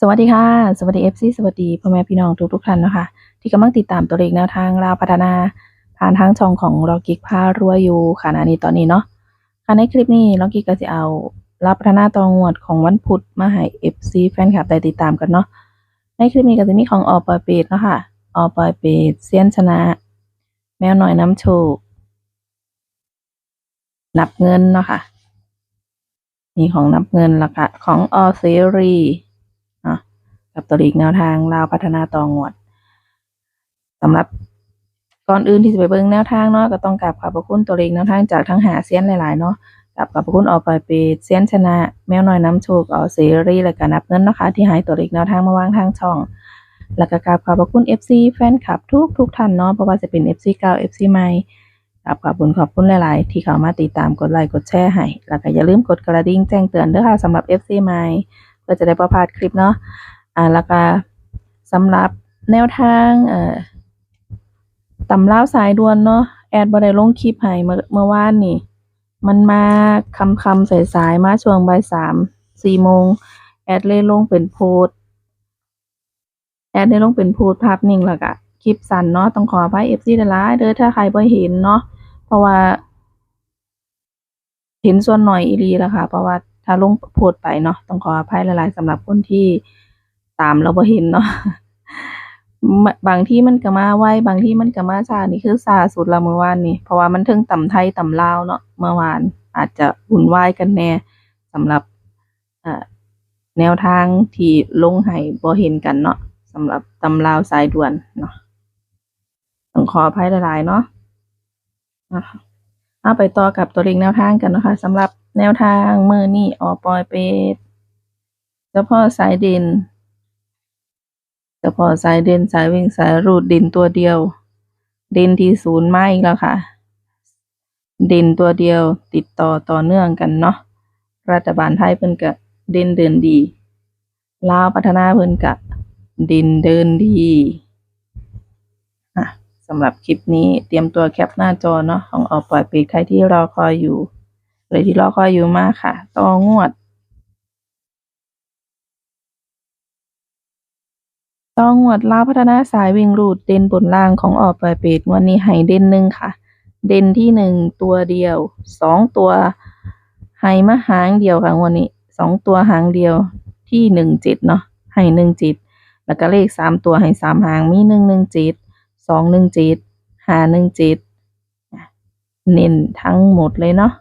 สวัสดีค่ะ สวัสดี FC สวัสดีพ่อแม่พี่น้องทุกทุกท่านนะคะ ที่กำลังติดตามตัวเลขแนวทางราวพัฒนา ผ่านทางช่องของล็อกกิกพารวยอยู่ค่ะณนี้ตอนนี้เนาะค่ะในคลิปนี้ล็อกกิกก็จะเอาราวพัฒนาตองวดของวันพุธมาให้ FC แฟนคลับได้ติดตามกันเนาะในคลิปนี้ก็จะมีของออปอยเปดเนาะค่ะออปอยเปดเซียนชนะ แมวหน่อยน้ำโชคนับเงินเนาะค่ะมีของนับเงินแล้วก็ของออเซรีเนาะ กับตัวเลขแนวทางลาวพัฒนาตองวดสำหรับก่อนอื่นที่จะไปเบิ่งแนวทางเนาะก็ต้องกราบขอบพระคุณตัวเลขแนวทางจากทั้งหาเซียนหลายๆเนาะกราบขอบพระคุณออกไปเปดเซียนชนะ แมวน้อยน้ำโชคออเซรีและก็นับเงินเนาะคะ ที่ให้ตัวเลขแนวทางมาวางทางช่อง แล้วก็กราบขอบพระคุณ FC แฟนคลับทุกทุกท่านเนาะเพราะว่าจะเป็น FC เก่า FC ใหม่กราบขอบคุณขอบคุณหลาย ๆ ที่เข้ามาติดตามกดไลค์กดแชร์ให้แล้วก็อย่าลืมกดกระดิ่งแจ้งเตือนด้วยค่ะสำหรับ FC ใหม่เพื่อจะได้ประพลาดคลิปเนาะ อ่าแล้วก็สำหรับแนวทางเอ่อตำราสายด่วนเนาะแอดบ่ได้ลงคลิปให้เมื่อเมื่อวานนี่ มันมาคำคำๆสายๆมาช่วงบ่ายสามสี่โมง แอดเลยลงเป็นโพสแอดได้ลงเป็นโพสภาพนิ่งแล้วก็คลิปสั้นเนาะต้องขออภัย FC หลาเด้อถ้าใครบ่เห็นเนาะเพราะว่า เห็นส่วนหน่อยอีหลีแล้วค่ะ เพราะว่าถ้าลงโพสไปเนาะต้องขออภัยหลายๆสำหรับคนที่ ตามแล้วบ่เห็นเนาะบางที่มันก็มาไวบางที่มันก็มาช้านี่คือช้าสุดล้วเมื่อวานนี่เพราะว่ามันเทิงต่ำไทยต่ำลาวเนาะเมื่อวาน อาจจะวุ่นวายกันแน่สำหรับอแนวทางที่ลงให้บ่เห็นกันเนาะสำหรับตำลาวสายด่วนเนาะต้องขออภัยหลายๆเนาะเอาไปต่อกับตัวเลขแนวทางกันนะคะสำหรับแนวทางเมื่อนี่ออปอยเป็ดเฉพาะสายเด่น ฉพาะสายเด่นสายวิ่งสายรูดเด่นตัวเดียว เด่นที่ศูนย์ไม่แล้วค่ะ เด่นตัวเดียวติดต่อต่อเนื่องกันเนาะรัฐบาลไทยเพิ่นก็เด่นเดินดีลาวพัฒนาเพิ่นก็เด่นเดินดีอะสำหรับคลิปนี้เตรียมตัวแคปหน้าจอเนาะของออกปล่อยปีกใครที่รอคอยอยู่เลยที่รอคอยอยู่มากค่ะต่องวด ต่องหวดลาพัฒนาสายวิ่งรูดเด่นบนล่างของออกปล่อยปีกวันนี้ให้เด่นหนึ่งค่ะ เด่นที่หนึ่งตัวเดียวสองตัวให้มาหางเดียวค่ะวันนี้สองตัวหางเดียวที่หนึ่งจ็ดเนาะให้หนึ่งจ็ดแล้วก็เลขสามตัวให้สามหางมีหนึ่งหนึ่งจ็ดสองหนึ่งจ็ดห้าหนึ่งจ็ดเน้นทั้งหมดเลยเนาะ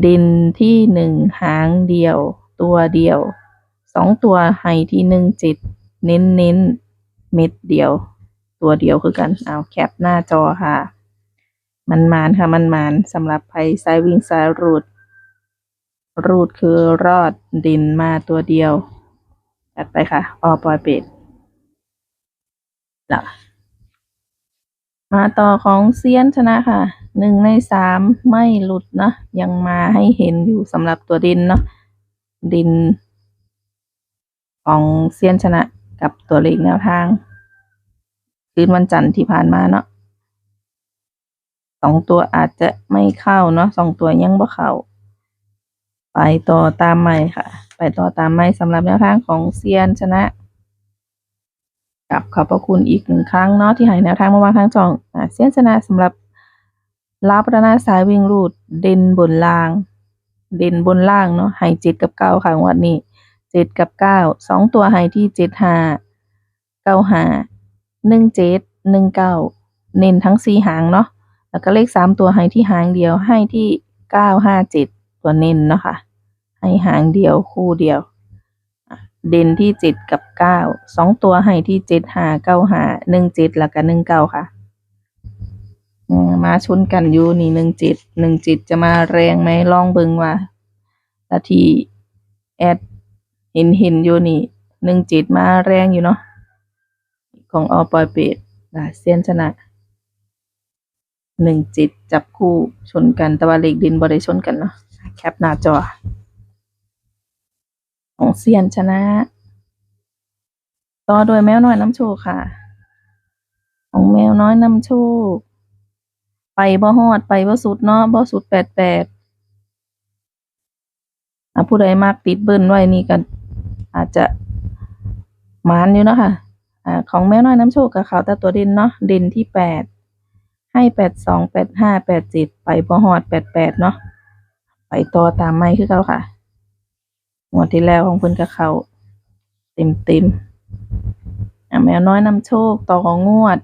เด่นที่หนึ่งหางเดียว ตัวเดียวสองตัวให้ที่หนึ่งจ็ด เน้นเน้นเม็ดเดียว ตัวเดียวคือกันเอาแคปหน้าจอค่ะ มันมานค่ะมันมานสำหรับไพ่สายวิ่งสายรูด รูดคือรอดด่นมาตัวเดียวจัดไปค่ะออปอยเป็ดละมาต่อของเซียนชนะค่ะหนึ่งในสามไม่หลุดนะยังมาให้เห็นอยู่สำหรับตัวดินเนาะดิน ของเซียนชนะ กับตัวเลขแนวทาง คืนวันจันทร์ที่ผ่านมาเนาะสองตัวอาจจะไม่เข้าเนาะสองตัวยังบ่เข้า ไปต่อตามใหม่ค่ะ ไปต่อตามใหม่สำหรับแนวทางของเซียนชนะกับขอบพระคุณอีกหนึ่งครั้งเนาะที่ให้แนวทางมาวางทางจองอ่าเส้นชนะสำหรับลาวพัฒนาสายวิ่งรูดเด่นบนล่าง เด่นบนล่างเนาะให้เจ็ดกับเก้าค่ะวันนี้ เจ็ดกับเก้าสองตัวให้ที่เจ็ดห้าเก้าห้าหนึ่งเจ็ดหนึ่งเก้าเน้นทั้งสี่หางเนาะแล้วก็เลขสามตัวให้ที่หางเดียวให้ที่เก้าห้าเจ็ดตัวเน้นเนาะค่ะให้หางเดียวคู่เดียว เด่นที่เจ็ดกับเก้าสองตัวให้ที่เจ็ดห้าเก้าห้าหนึ่งเจ็ดแล้วก็หนึ่งเก้าค่ะมาชนกันอยู่นี่หนึ่งเจ็ดหนึ่งเจ็ดจะมาแรงไหมลองเบิงว่าถ้าทีแอด เห็นเห็นอยู่นี่หนึ่งจ็ดมาแรงอยู่เนาะของออปอยเปดนะเซียนชนะหนึ่งจ็ดจับคู่ชนกันแต่ว่าเลขดินบ่ได้ชนกันเนาะแคปหน้าจอ ของเซียนชนะ ต่อโดยแมวน้อยน้ำโชคค่ะ ของแมวน้อยน้ำโชค ไปบ่ฮอดไปบ่สุดเนาะบ่สุดแปดแปดอะผู้ใดมากติดเบิ้ลไว้นี่ก็ อาจจะหมานอยู่เนาะค่ะอ่าของแมวน้อยน้ำโชคกับเขาแต่ตัวเด่นเนาะเด่นที่แปดให้แปดสองแปดห้าแปดเจ็ดไปบ่ฮอดแปดแปดเนาะไปต่อตามไม่คือเขาค่ะงวดที่แล้วของเพิ่นกับเขาเต็มเต็มแมวน้อยนำโชคต่อของงวด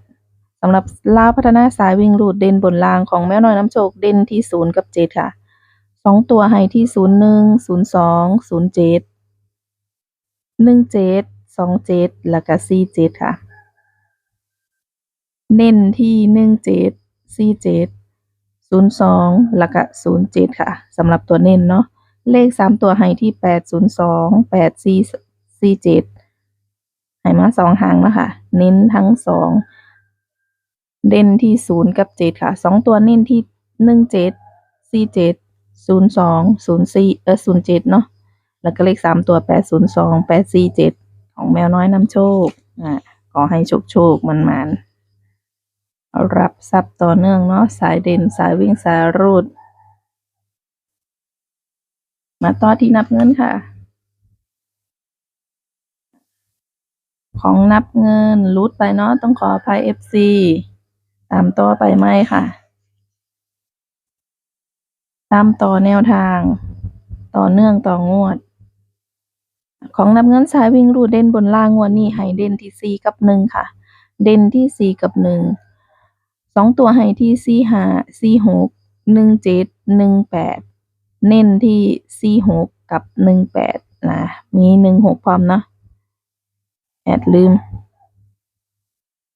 สำหรับลาวพัฒนาสายวิ่งรูดเด่นบนรางของแมวน้อยน้ำโชคเด่นที่ศูนย์กับเจ็ดค่ะสองตัวให้ที่ศูนย์หนึ่งศูนย์สองศูนย์เจ็ด หนึ่งเจ็ดสองเจ็ดแล้วก็สี่เจ็ดค่ะ เน้นที่หนึ่งเจ็ดสี่เจ็ดศูนย์สองแล้วก็ศูนย์เจ็ดค่ะสำหรับตัวเน้นเนาะเลขสามตัวให้ที่แปดศูนย์สองแปดสี่สี่เจ็ดให้มาสองหางเนาะคะเน้นทั้งสองเด่นที่ศูนย์กับเจ็ดค่ะสองตัวเน้นที่หนึ่งเจ็ดสี่เจ็ดศูนย์สองศูนย์สี่เออศูนย์เจ็ดเนาะ แล้วก็เลขสามตัวแปดศูนย์สองแปดสี่เจ็ดของแมวน้อยนำโชคอ่าขอให้โชคโชคมันมันรับทรัพย์ต่อเนื่องเนาะสายเด่นสายวิ่งสายรูด มาต่อที่นับเงินค่ะ ของนับเงินรูดไปเนาะต้องขออภัย FC ตามต่อไปไหมค่ะ ตามต่อแนวทาง ต่อเนื่องต่องวด ของนับเงินสายวิ่งรูดเด่นบนล่างงวดนี้ให้เด่นที่สี่กับหนึ่งค่ะ เด่นที่สี่กับหนึ่งสองตัวให้ที่สี่ห้าสี่หกหนึ่งเจ็ดหนึ่งแปดเน้นที่สี่หกกับหนึ่งแปดนะมีหนึ่งหกพร้อมเนาะแอดลืม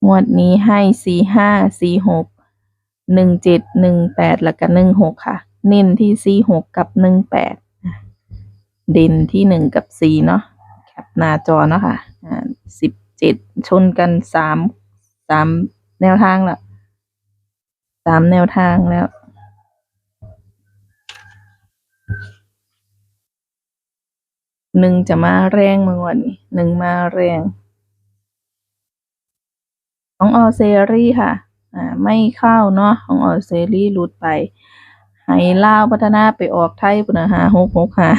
งวดนี้ให้สี่ห้าสี่หกหนึ่งเจ็ดหนึ่งแปดแล้วก็หนึ่งหกค่ะ เน้นที่สี่หกกับหนึ่งแปด เด่นที่หนึ่งกับสี่เนาะแคปหน้าจอเนาะค่ะอ่าสิบเจ็ดชนกันสามสามแนวทางละสามแนวทางแล้วหนึ่งจะมาแรงเมื่อวันนี้หนึ่งมาแรงของออเซรี่ค่ะ อ่า ไม่เข้าเนาะของออเซรี่หลุดไป ให้ลาวพัฒนาไปออกไทยปุ่นนะหาหกหกหา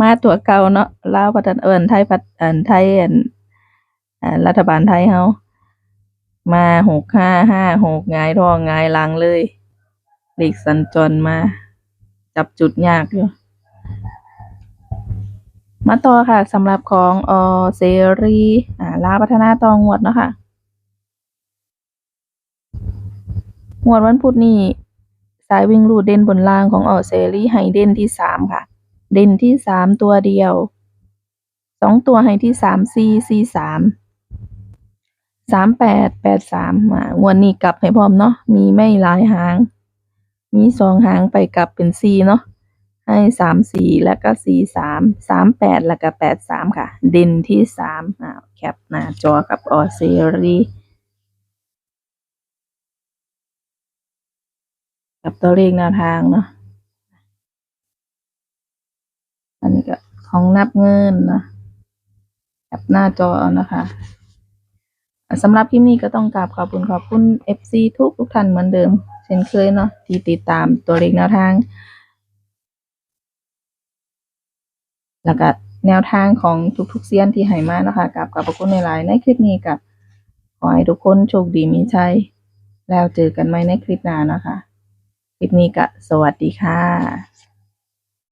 มาตัวเก่าเนาะลาวพัฒนาเอินไทยพัฒเอินไทยอันรัฐบาลไทยเฮามาหกห้าห้าหกงายท้องงายลังเลยเลขสัญจรมา จับจุดยากอยู่ มาต่อค่ะสำหรับของออเซรีอ่าลาพัฒนาตองวดเนาะค่ะงวดวันพุธนี้สายวิ่งรูดเด่นบนล่างของออเซรีให้เด่นที่สามค่ะ เด่นที่สามตัวเดียว สองตัวให้ที่สามสี่สี่สาม สามแปดแปดสามอ่างวดนี้กลับให้พร้อมเนาะ มีไม่หลายหาง มีสองหางไปกลับเป็นสี่เนาะ ให้สามสี่แล้วก็สี่สาม สามแปดแล้วก็แปดสามค่ะ เด่นที่สามอ่าแคปหน้าจอกับออเซรีกับตัวเลขแนวทางเนาะ อันนี้ก็ ของนับเงินนะแคปหน้าจอนะคะสำหรับคลิปนี้ก็ต้องกราบขอบคุณขอบคุณ FC ทุกทุกท่านเหมือนเดิม เช่นเคยเนาะที่ติดตามตัวเลขแนวทาง แล้วก็แนวทางของทุกๆเซียนที่ให้มาเนาะคะกับขอบพระคุณในไลน์ในคลิปนี้กับขอให้ทุกคนโชคดีมีชัยแล้วเจอกันใหม่ในคลิปหน้านะคะ คลิปนี้ก็สวัสดีค่ะ